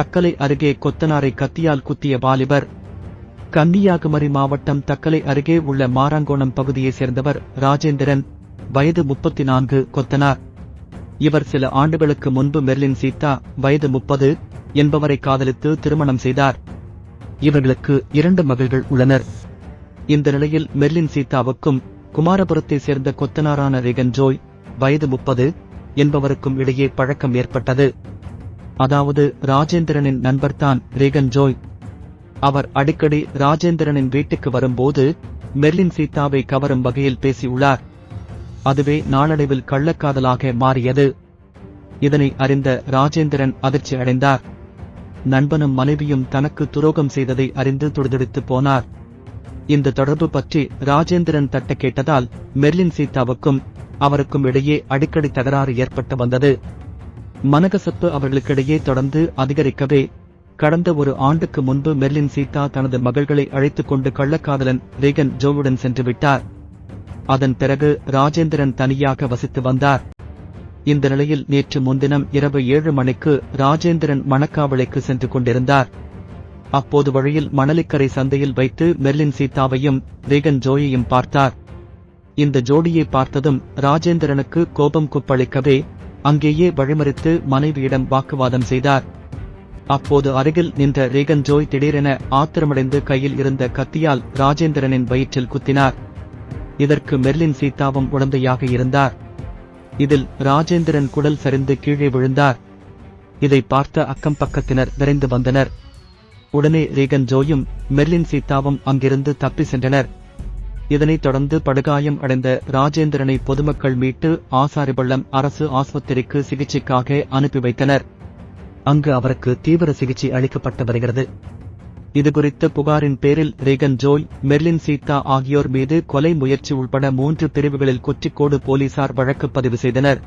தக்கலை அருகே கொத்தனாரை கத்தியால் குத்திய வாலிபர். கன்னியாகுமரி மாவட்டம் தக்கலை அருகே உள்ள மாராங்கோணம் பகுதியைச் சேர்ந்தவர் ராஜேந்திரன் வயது முப்பத்தி நான்கு கொத்தனார். இவர் சில ஆண்டுகளுக்கு முன்பு மெர்லின் சீதா வயது முப்பது என்பவரை காதலித்து திருமணம் செய்தார். இவர்களுக்கு இரண்டு மகள்கள் உள்ளனர். இந்த நிலையில் மெர்லின் சீதாவுக்கும் குமாரபுரத்தைச் சேர்ந்த கொத்தனாரான ரேகன் ஜோய் வயது முப்பது என்பவருக்கும் இடையே பழக்கம் ஏற்பட்டது. அதாவது ராஜேந்திரனின் நண்பர்தான் ரேகன் ஜோய். அவர் அடிக்கடி ராஜேந்திரனின் வீட்டுக்கு வரும்போது மெர்லின் சீதாவை கவரும் வகையில் பேசியுள்ளார். அதுவே நாளடைவில் கள்ளக்காதலாக மாறியது. இதனை அறிந்த ராஜேந்திரன் அதிர்ச்சி அடைந்தார். நண்பனும் மனைவியும் தனக்கு துரோகம் செய்ததை அறிந்து துடிதுடித்து போனார். இந்த தொடர்பு பற்றி ராஜேந்திரன் தட்ட கேட்டதால் மெர்லின் சீதாவுக்கும் அவருக்கும் இடையே அடிக்கடி தகராறு ஏற்பட்டு வந்தது. மனகசப்பு அவர்களுக்கிடையே தொடர்ந்து அதிகரிக்கவே கடந்த ஒரு ஆண்டுக்கு முன்பு மெர்லின் சீதா தனது மகள்களை அழைத்துக் கொண்டு கள்ளக்காதலன் ரேகன் ஜோவுடன் சென்று விட்டார். அதன் பிறகு ராஜேந்திரன் தனியாக வசித்து வந்தார். இந்த நிலையில் நேற்று முன்தினம் இரவு ஏழு மணிக்கு ராஜேந்திரன் மணக்காவளைக்கு சென்று கொண்டிருந்தார். அப்போது வழியில் மணலிக்கரை சந்தையில் வைத்து மெர்லின் சீதாவையும் ரேகன் ஜோயையும் பார்த்தார். இந்த ஜோடியை பார்த்ததும் ராஜேந்திரனுக்கு கோபம் குப்பளிக்கவே அங்கேயே வழிமறித்து மனைவியிடம் வாக்குவாதம் செய்தார். அப்போது அருகில் நின்ற ரேகன் ஜோய் திடீரென ஆத்திரமடைந்து கையில் இருந்த கத்தியால் ராஜேந்திரனின் வயிற்றில் குத்தினார். இதற்கு மெர்லின் சீதாவும் உடந்தையாக இருந்தார். இதில் ராஜேந்திரன் குடல் சரிந்து கீழே விழுந்தார். இதை பார்த்த அக்கம் பக்கத்தினர் விரைந்து வந்தனர். உடனே ரேகன் ஜோயும் மெர்லின் சீதாவும் அங்கிருந்து தப்பி சென்றனர். இதனைத் தொடர்ந்து படுகாயம் அடைந்த ராஜேந்திரனை பொதுமக்கள் மீட்டு ஆசாரிபள்ளம் அரசு ஆஸ்பத்திரிக்கு சிகிச்சைக்காக அனுப்பி வைத்தனர். அங்கு அவருக்கு தீவிர சிகிச்சை அளிக்கப்பட்டு வருகிறது. இதுகுறித்த புகாரின் பேரில் ரேகன் ஜோய் மெர்லின் சீதா ஆகியோர் மீது கொலை முயற்சி உள்பட மூன்று பிரிவுகளில் கொச்சிக்கோடு போலீசார் வழக்கு பதிவு செய்தனர்.